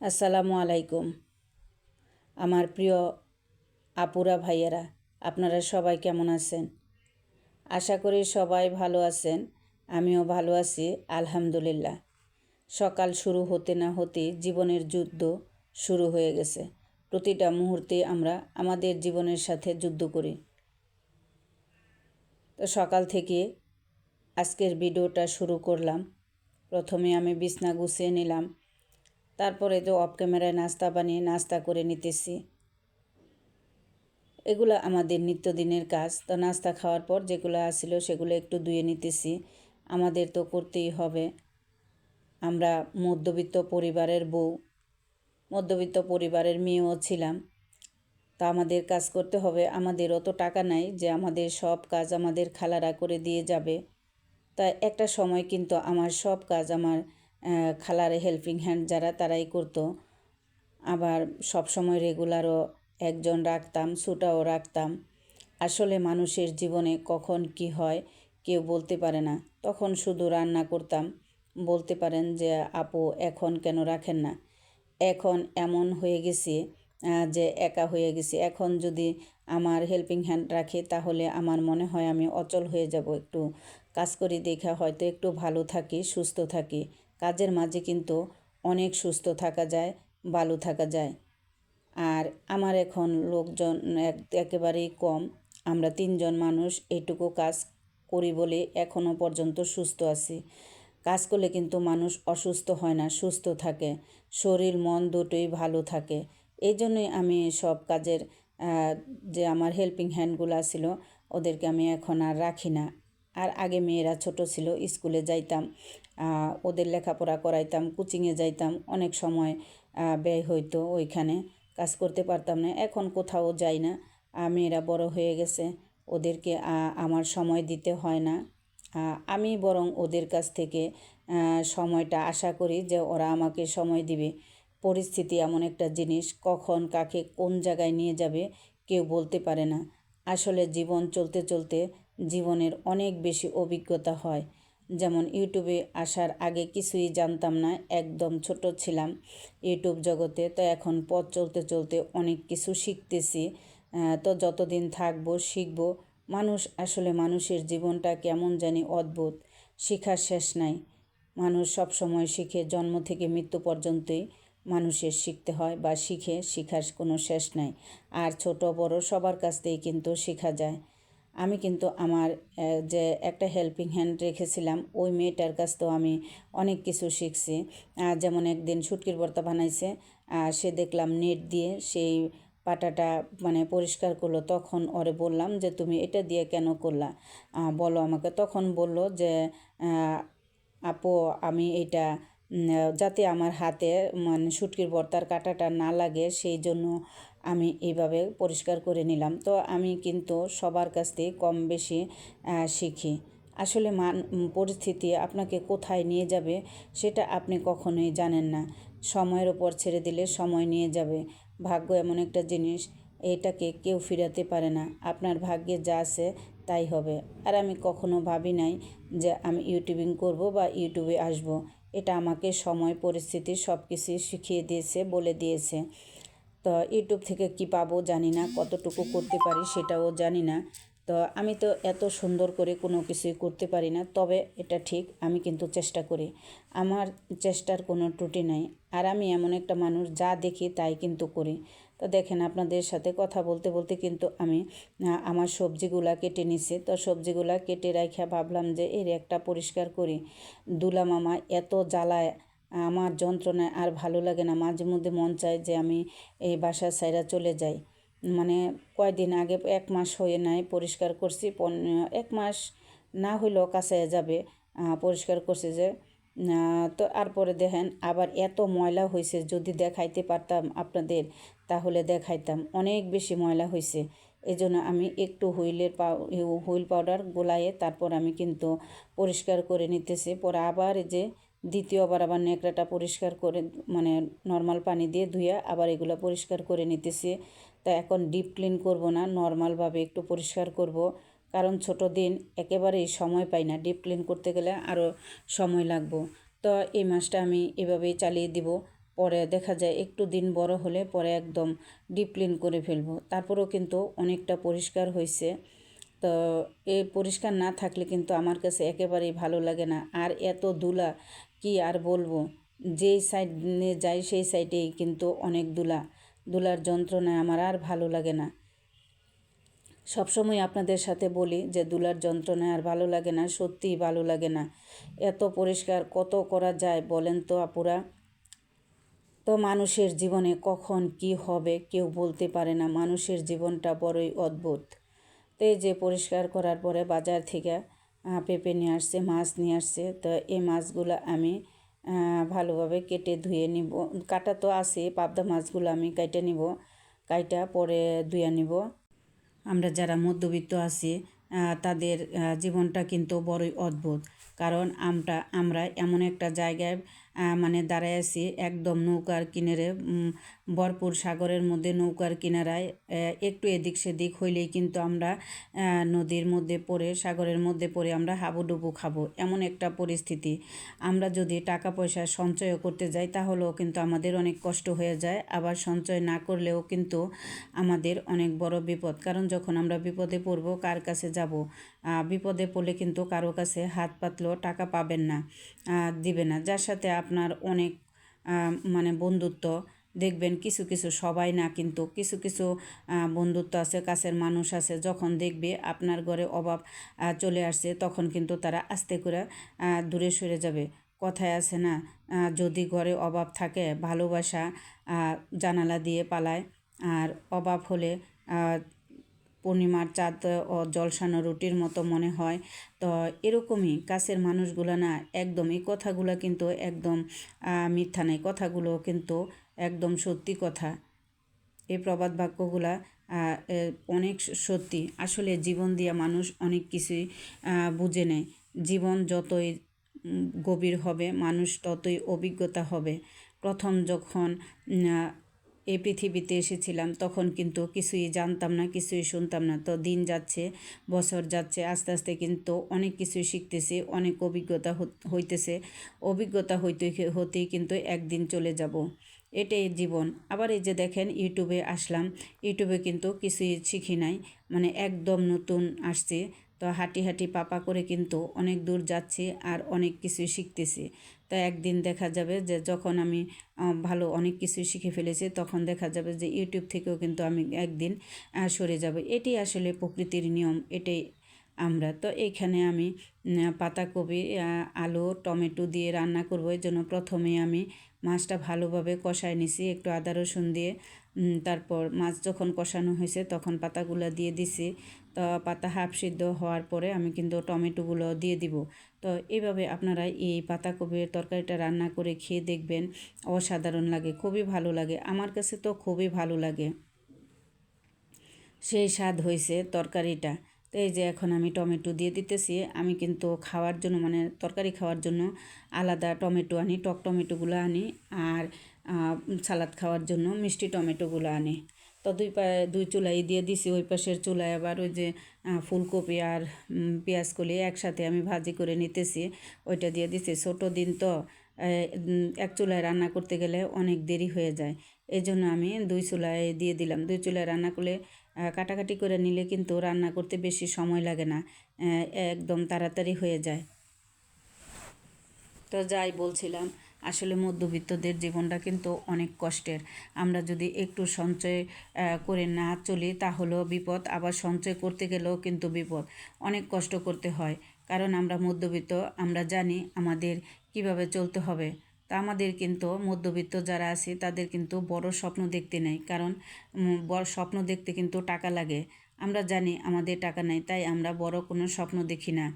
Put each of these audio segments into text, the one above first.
আসসালামু আলাইকুম। আমার প্রিয় আপুরা, ভাইয়েরা, আপনারা সবাই কেমন আছেন? আশা করি সবাই ভালো আছেন, আমিও ভালো আছি, আলহামদুলিল্লাহ। সকাল শুরু হতে না হতে জীবনের যুদ্ধ শুরু হয়ে গেছে। প্রতিটা মুহূর্তে আমরা আমাদের জীবনের সাথে যুদ্ধ করি। তো সকাল থেকে আজকের ভিডিওটা শুরু করলাম। প্রথমে আমি বিছনা গুছিয়ে নিলাম। তারপরে তো অফ ক্যামেরায় নাস্তা বানিয়ে নাস্তা করে নিতেছি। এগুলো আমাদের নিত্যদিনের কাজ। তো নাস্তা খাওয়ার পর যেগুলো আসছিল সেগুলো একটু ধুয়ে নিতেছি। আমাদের তো করতেই হবে। আমরা মধ্যবিত্ত পরিবারের বউ, মধ্যবিত্ত পরিবারের মেয়েও ছিলাম। তা আমাদের কাজ করতে হবে। আমাদের অত টাকা নাই যে আমাদের সব কাজ আমাদের খালারা করে দিয়ে যাবে। তা একটা সময় কিন্তু আমার সব কাজ আমার খালার হেল্পিং হ্যান্ড যারা তারাই করতো। আবার সব সময় রেগুলারও একজন রাখতাম সুটাও রাখতাম। আসলে মানুষের জীবনে কখন কি হয় কেউ বলতে পারে না। তখন শুধু রান্না করতাম, বলতে পারেন যে, আপু, এখন কেন রাখেন না? এখন এমন হয়ে গেছে যে একা হয়ে গেছি। এখন যদি আমার হেল্পিং হ্যান্ড রাখে, তাহলে আমার মনে হয় আমি অচল হয়ে যাব। একটু কাজ করি, দেখা হয়তো একটু ভালো থাকি, সুস্থ থাকি। কাজের মাঝে কিন্তু অনেক সুস্থ থাকা যায়, ভালো থাকা যায়। আর আমার এখন লোকজন একেবারেই কম। আমরা তিনজন মানুষ এইটুকু কাজ করি বলে এখনও পর্যন্ত সুস্থ আছি। কাজ করলে কিন্তু মানুষ অসুস্থ হয় না, সুস্থ থাকে। শরীর, মন দুটোই ভালো থাকে। এই জন্যই আমি সব কাজের যে আমার হেল্পিং হ্যান্ডগুলো ছিল, ওদেরকে আমি এখন আর রাখি না। আর আগে মেয়েরা ছোট ছিল, স্কুলে যাইতাম। ওদের লেখাপড়া করাইতাম কোচিংয়ে যাইতাম, অনেক সময় ব্যয় হইতো ওইখানে, কাজ করতে পারতাম না, এখন কোথাও যাই না মেয়েরা বড় হয়ে গেছে, ওদেরকে আমার সময় দিতে হয় না আমি বরং ওদের কাছ থেকে সময়টা আশা করি যে ওরা আমাকে সময় দিবে। পরিস্থিতি এমন একটা জিনিস, কখন কাকে কোন জায়গায় নিয়ে যাবে কেউ বলতে পারে না। আসলে জীবন চলতে চলতে জীবনের অনেক বেশি অভিজ্ঞতা হয়। যেমন ইউটিউবে আসার আগে কিছুই জানতাম না, একদম ছোট ছিলাম ইউটিউব জগতে। তো এখন পথ চলতে চলতে অনেক কিছু শিখতেছি। তো যতদিন থাকব, শিখব, মানুষ আসলে মানুষের জীবনটা কেমন জানি অদ্ভুত, শিখার শেষ নাই। মানুষ সব সময় শিখে জন্ম থেকে মৃত্যু পর্যন্তই মানুষের শিখতে হয় বা শিখে, শিখার কোনো শেষ নাই। আর ছোট বড় সবার কাছ থেকেই কিন্তু শেখা যায়। আমি কিন্তু আমার যে একটা হেল্পিং হ্যান্ড রেখেছিলাম, ওই মেয়েটার কাছ তো আমি অনেক কিছু শিখছি। যেমন একদিন শুটকির ভর্তা বানাইছে সে দেখলাম নেট দিয়ে সেই পাটাটা মানে পরিষ্কার করল, তখন ওরে বললাম যে, তুমি এটা দিয়ে কেন করলা? বলো আমাকে। তখন বলল যে আপু, আমি এটা যাতে আমার হাতে মানে শুটকির ভর্তার কাঁটাটা না লাগে, সেই জন্য আমি এইভাবে পরিষ্কার করে নিলাম। তো আমি কিন্তু সবার কাছ থেকে কম বেশি শিখি। আসলে মান, পরিস্থিতি আপনাকে কোথায় নিয়ে যাবে সেটা আপনি কখনোই জানেন না। সময়ের ওপর ছেড়ে দিলে সময় নিয়ে যাবে। ভাগ্য এমন একটা জিনিস, এটাকে কেউ ফিরাতে পারে না। আপনার ভাগ্যে যা আছে তাই হবে। আর আমি কখনো ভাবি নাই যে আমি ইউটিউবিং করব বা ইউটিউবে আসব। এটা আমাকে সময়, পরিস্থিতি সব কিছুই শিখিয়ে দিয়েছে, বলে দিয়েছে। তো ইউটিউব থেকে কি পাবো জানি না, কতটুকু করতে পারি সেটাও জানি না। তো আমি তো এত সুন্দর করে কোনো কিছুই করতে পারি না, তবে এটা ঠিক, আমি কিন্তু চেষ্টা করি। আমার চেষ্টার কোনো ত্রুটি নাই, আর আমি এমন একটা মানুষ যা দেখি তাই কিন্তু করি। তো দেখেন আপনাদের সাথে কথা বলতে বলতে কিন্তু আমি আমার সবজিগুলা কেটে নিছি। তো সবজিগুলা কেটে রাখা ভাবলাম যে এর একটা পরিষ্কার করি। দুলা মামা এত জ্বালায় আমার যন্ত্রণায় আর ভালো লাগে না। মাঝে মধ্যে মন চায় যে আমি এই বাসার সাইরা চলে যাই। মানে কয়দিন আগে এক মাস হয়ে নাই পরিষ্কার করছি এক মাস না হইলেও কাছে যাবে। পরিষ্কার করছি যে তো তারপরে দেখেন আবার এত ময়লা হয়েছে যদি দেখাইতে পারতাম আপনাদের, তাহলে দেখাইতাম। অনেক বেশি ময়লা হয়েছে এই জন্য আমি একটু হুইলের পা হুইল পাউডার গোলায়ে তারপর আমি কিন্তু পরিষ্কার করে নিতেছি। পরে আবার যে দ্বিতীয়বার আবার নেকড়াটা পরিষ্কার করে মানে নর্মাল পানি দিয়ে ধুয়ে আবার এগুলো পরিষ্কার করে নিতেছি। তা এখন ডিপ ক্লিন করব না নর্মালভাবে একটু পরিষ্কার করব। কারণ ছোট দিন একেবারেই সময় পাই না ডিপ ক্লিন করতে গেলে আরও সময় লাগবো। তো এই মাছটা আমি এভাবেই চালিয়ে দিব। পরে দেখা যায় একটু দিন বড় হলে পরে একদম ডিপ ক্লিন করে ফেলব। তারপরেও কিন্তু অনেকটা পরিষ্কার হয়েছে তো এই পরিষ্কার না থাকলে কিন্তু আমার কাছে একেবারেই ভালো লাগে না। আর এত ধুলা কি আর বলব? যেই সাইডে যাই, সেই সাইডেই কিন্তু অনেক দুলা। দুলার যন্ত্রণায় আমার আর ভালো লাগে না। সবসময় আপনাদের সাথে বলি যে, দুলার যন্ত্রণায় আর ভালো লাগে না, সত্যিই ভালো লাগে না। এত পরিষ্কার কত করা যায় বলেন তো আপুরা? তো মানুষের জীবনে কখন কি হবে কেউ বলতে পারে না। মানুষের জীবনটা বড়ই অদ্ভুত। তো এই যে পরিষ্কার করার পরে বাজার থেকে পেঁপে নিয়ে আসছে, মাছ নিয়ে আসছে। তো এই মাছগুলো আমি ভালোভাবে কেটে ধুয়ে নিব। কাটা তো আছে, পাবদা মাছগুলো আমি কেটে নিব, কাইটা পরে ধুয়ে নিব। আমরা যারা মধ্যবিত্ত আছি তাদের জীবনটা কিন্তু বড়ই অদ্ভুত। কারণ আমরা আমরা এমন একটা জায়গায় মানে দাঁড়ায় আছি একদম নৌকার কিনারে ভরপুর সাগরের মধ্যে নৌকার কিনারায়। একটু এদিক সেদিক হইলেই কিন্তু আমরা নদীর মধ্যে পড়ে, সাগরের মধ্যে পড়ে আমরা হাবুডুবু খাব। এমন একটা পরিস্থিতি। আমরা যদি টাকা পয়সা সঞ্চয় করতে যাই, তাহলেও কিন্তু আমাদের অনেক কষ্ট হয়ে যায়। আবার সঞ্চয় না করলেও কিন্তু আমাদের অনেক বড় বিপদ। কারণ যখন আমরা বিপদে পড়ব, কার কাছে যাব? বিপদে পড়লে কিন্তু কারও কাছে হাত পাতলেও টাকা পাবেন না দিবে না। যার সাথে আপনার অনেক মানে বন্ধুত্ব। দেখবেন কিছু কিছু সবাই না, কিন্তু কিছু কিছু বন্ধুত্ব আছে, কাছের মানুষ আছে, যখন দেখবে আপনার ঘরে অভাব চলে আসছে, তখন কিন্তু তারা আস্তে করে দূরে সরে যাবে। কথায় আছে না যদি ঘরে অভাব থাকে, ভালোবাসা জানালা দিয়ে পালায়। আর অভাব হলে পূর্ণিমার চাঁদ ও জলসানো রুটির মতো মনে হয়। তো এরকমই কাছের মানুষগুলো না একদম, এই কথাগুলো কিন্তু একদম মিথ্যা নেই। কথাগুলো কিন্তু একদম সত্যি কথা। এই প্রবাদ বাক্যগুলা অনেক সত্যি। আসলে জীবন দিয়া মানুষ অনেক কিছুই বুঝে নেয়। জীবন যতই গভীর হবে, মানুষ ততই অভিজ্ঞতা হবে। প্রথম যখন এই পৃথিবীতে এসেছিলাম, তখন কিন্তু কিছুই জানতাম না, কিছুই শুনতাম না। তো দিন যাচ্ছে, বছর যাচ্ছে, আস্তে আস্তে কিন্তু অনেক কিছুই শিখতেছি, অনেক অভিজ্ঞতা হইতেছে। অভিজ্ঞতা হইতে, হতেই কিন্তু একদিন চলে যাব। এটাই জীবন। আবার এই যে দেখেন, ইউটিউবে আসলাম, ইউটিউবে কিন্তু কিছুই শিখি নাই মানে একদম নতুন আসছে। তো হাঁটি হাঁটি পাপা করে কিন্তু অনেক দূর যাচ্ছি আর অনেক কিছুই শিখতেছি। তো একদিন দেখা যাবে যে যখন আমি ভালো অনেক কিছু শিখে ফেলেছি, তখন দেখা যাবে যে ইউটিউব থেকেও কিন্তু আমি একদিন সরে যাব। এটি আসলে প্রকৃতির নিয়ম, এটাই আমরা। তো এইখানে আমি পাতাকপি আলু, টমেটো দিয়ে রান্না করব। এই জন্য প্রথমে আমি মাছটা ভালোভাবে কষায় নিছি, একটু আদা, রসুন দিয়ে তারপর মাছ যখন কষানো হয়েছে, তখন পাতাগুলো দিয়ে দিছি। তো পাতা হাফ সিদ্ধ হওয়ার পরে আমি কিন্তু টমেটোগুলো দিয়ে দিব। তো এইভাবে আপনারা এই পাতাকপির তরকারিটা রান্না করে খেয়ে দেখবেন। অসাধারণ লাগে, খুবই ভালো লাগে। আমার কাছে তো খুবই ভালো লাগে। সেই স্বাদ হয়েছে তরকারিটা। তো এই যে এখন আমি টমেটো দিয়ে দিতেছি। আমি কিন্তু খাওয়ার জন্য মানে তরকারি খাওয়ার জন্য আলাদা টমেটো আনি, টক টমেটোগুলো আনি আর সালাদ খাওয়ার জন্য মিষ্টি টমেটোগুলো আনি। তো দুই পা, দুই চুলাই দিয়ে দিছি, ওই পাশের চুলায় আবার ওই যে ফুলকপি আর পেঁয়াজ কলি একসাথে আমি ভাজি করে নিতেছি, ওইটা দিয়ে দিছি। ছোটো দিন তো এক চুলায় রান্না করতে গেলে অনেক দেরি হয়ে যায়। এই জন্য আমি দুই চুলায় দিয়ে দিলাম। দুই চুলায় রান্না করলে কাটাকাটি করে নিলে কিন্তু রান্না করতে বেশি সময় লাগে না একদম তাড়াতাড়ি হয়ে যায়। তো যাই বলছিলাম, আসলে মধ্যবিত্তদের জীবনটা কিন্তু অনেক কষ্টের। আমরা যদি একটু সঞ্চয় করে না চলি তাহলেও বিপদ, আবার সঞ্চয় করতে গেলেও কিন্তু বিপদ। অনেক কষ্ট করতে হয়, কারণ আমরা মধ্যবিত্ত, আমরা জানি আমাদের কীভাবে চলতে হবে। তা আমাদের কিন্তু মধ্যবিত্ত যারা আছে, তাদের কিন্তু বড় স্বপ্ন দেখতে নেই। কারণ বড় স্বপ্ন দেখতে কিন্তু টাকা লাগে। আমরা জানি আমাদের টাকা নেই, তাই আমরা বড় কোনো স্বপ্ন দেখি না।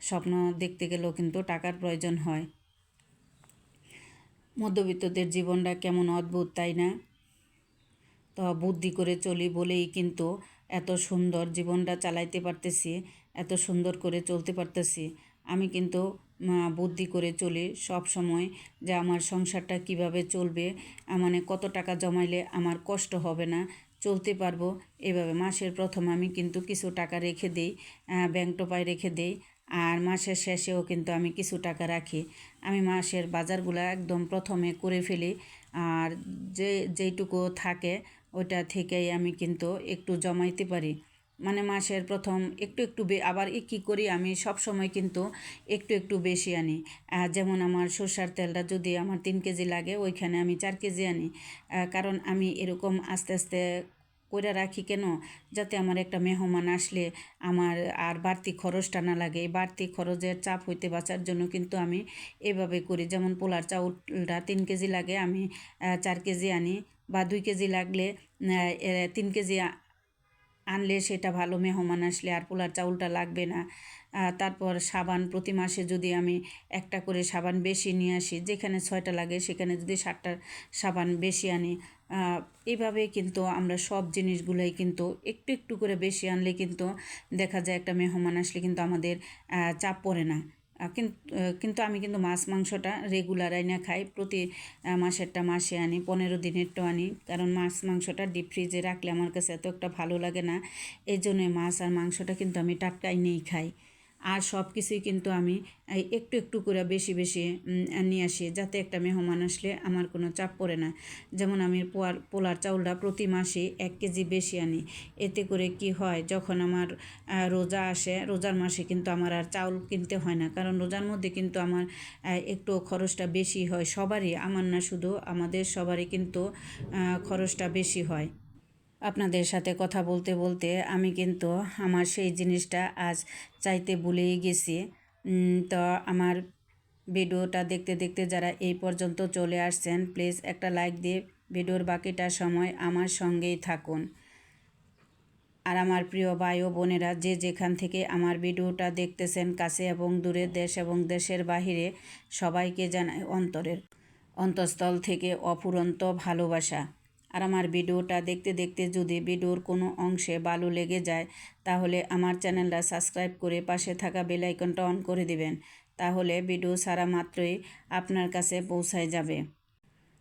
স্বপ্ন দেখতে গেলেও কিন্তু টাকার প্রয়োজন হয়। মধ্যবিত্তদের জীবনটা কেমন অদ্ভুত, তাই না? তো বুদ্ধি করে চলি বলেই কিন্তু এত সুন্দর জীবনটা চালাইতে পারতেছি, এত সুন্দর করে চলতে পারতেছি। আমি কিন্তু বুদ্ধি করে চলি সব সময় যে আমার সংসারটা কীভাবে চলবে মানে কত টাকা জমাইলে আমার কষ্ট হবে না, চলতে পারব। এভাবে মাসের প্রথম আমি কিন্তু কিছু টাকা রেখে দিই ব্যাংক টোপায় রেখে দিই, আর মাসের শেষেও কিন্তু আমি কিছু টাকা রাখি। আমি মাসের বাজারগুলো একদম প্রথমে করে ফেলি, আর যে, যেইটুকু থাকে ওটা থেকেই আমি কিন্তু একটু জমাইতে পারি। মানে মাসের প্রথম একটু একটু বে আবার কী করি আমি সব সময় কিন্তু একটু একটু বেশি আনি। যেমন আমার সর্ষার তেলটা যদি আমার তিন কেজি লাগে, ওইখানে আমি চার কেজি আনি। কারণ আমি এরকম আস্তে আস্তে করে রাখি কেন? যাতে আমার একটা মেহমান আসলে আমার আর বাড়তি খরচটা না লাগে। এই বাড়তি খরচের চাপ হইতে বাঁচার জন্য কিন্তু আমি এভাবে করি। যেমন পোলার চাউলটা তিন কেজি লাগে, আমি চার কেজি আনি বা দুই কেজি লাগলে তিন কেজি আনলে সেটা ভালো মেহমান আসলে আর পোলার চাউলটা লাগবে না। তারপর সাবান প্রতি মাসে যদি আমি একটা করে সাবান বেশি নিয়ে আসি যেখানে ছয়টা লাগে সেখানে যদি সাতটা সাবান বেশি আনি আহ, এইভাবে কিন্তু আমরা সব জিনিসগুলোই কিন্তু একটু একটু করে বেশি আনলে কিন্তু দেখা যায় একটা মেহমান আসলে কিন্তু আমাদের চাপ পড়ে না। কিন্তু কিন্তু আমি কিন্তু মাছ মাংসটা রেগুলার আইনা খাই। প্রতি মাসেরটা মাসে আনি, পনেরো দিনেরটা আনি। কারণ মাছ মাংসটা ডিপ ফ্রিজে রাখলে আমার কাছে এত একটা ভালো লাগে না। এই জন্যে মাছ আর মাংসটা কিন্তু আমি টাটকাই নেই খাই। আর সব কিছুই কিন্তু আমি একটু একটু করে বেশি বেশি নিয়ে আসি, যাতে একটা মেহমান আসলে আমার কোনো চাপ পড়ে না। যেমন আমি পোয়ার, পোলার চাউলটা প্রতি মাসে এক কেজি বেশি আনি। এতে করে কি হয়, যখন আমার রোজা আসে, রোজার মাসে কিন্তু আমার আর চাউল কিনতে হয় না। কারণ রোজার মধ্যে কিন্তু আমার একটু খরচটা বেশি হয়। সবারই, আমার না শুধু, আমাদের সবারই কিন্তু খরচটা বেশি হয়। আপনাদের সাথে কথা বলতে বলতে আমি কিন্তু আমার সেই জিনিসটা আজ চাইতে ভুলেই গেছি। তো আমার ভিডিওটা দেখতে দেখতে যারা এই পর্যন্ত চলে আসছেন, প্লিজ একটা লাইক দিয়ে ভিডিওর বাকিটা সময় আমার সঙ্গেই থাকুন। আর আমার প্রিয় ভাই ও বোনেরা, যে যেখান থেকে আমার ভিডিওটা দেখতেছেন, কাছে এবং দূরে দেশ এবং দেশের বাহিরে, সবাইকে জানাই অন্তরের অন্তঃস্থল থেকে অফুরন্ত ভালোবাসা। আর আমার ভিডিওটা দেখতে দেখতে যদি ভিডিওর কোনো অংশে ভালো লেগে যায়, তাহলে আমার চ্যানেলটা সাবস্ক্রাইব করে পাশে থাকা বেল আইকনটা অন করে দিবেন। তাহলে ভিডিও সারা মাত্রই আপনার কাছে পৌঁছায় যাবে।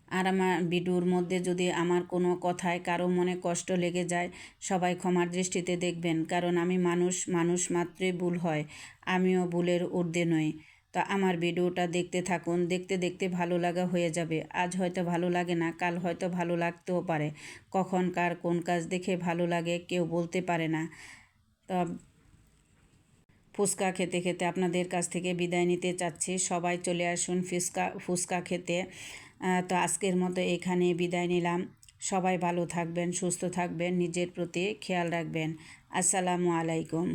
আর আমার ভিডিওর মধ্যে যদি আমার কোনো কথায় কারও মনে কষ্ট লেগে যায়, সবাই ক্ষমার দৃষ্টিতে দেখবেন, কারণ আমি মানুষ মানুষ মাত্রই ভুল হয়। আমিও ভুলের ঊর্ধ্বে নই। তো আমার ভিডিওটা দেখতে থাকুন। দেখতে দেখতে ভালো লাগা হয়ে যাবে। আজ হয়তো ভালো লাগে না, কাল হয়তো ভালো লাগতেও পারে। কখন, কার, কোন কাজ দেখে ভালো লাগে কেউ বলতে পারে না। তো ফুচকা খেতে খেতে আপনাদের কাছ থেকে বিদায় নিতে চাচ্ছি। সবাই চলে আসুন ফুচকা ফুচকা খেতে। তো আজকের মতো এখানে বিদায় নিলাম। সবাই ভালো থাকবেন, সুস্থ থাকবেন, নিজের প্রতি খেয়াল রাখবেন। আসসালামু আলাইকুম।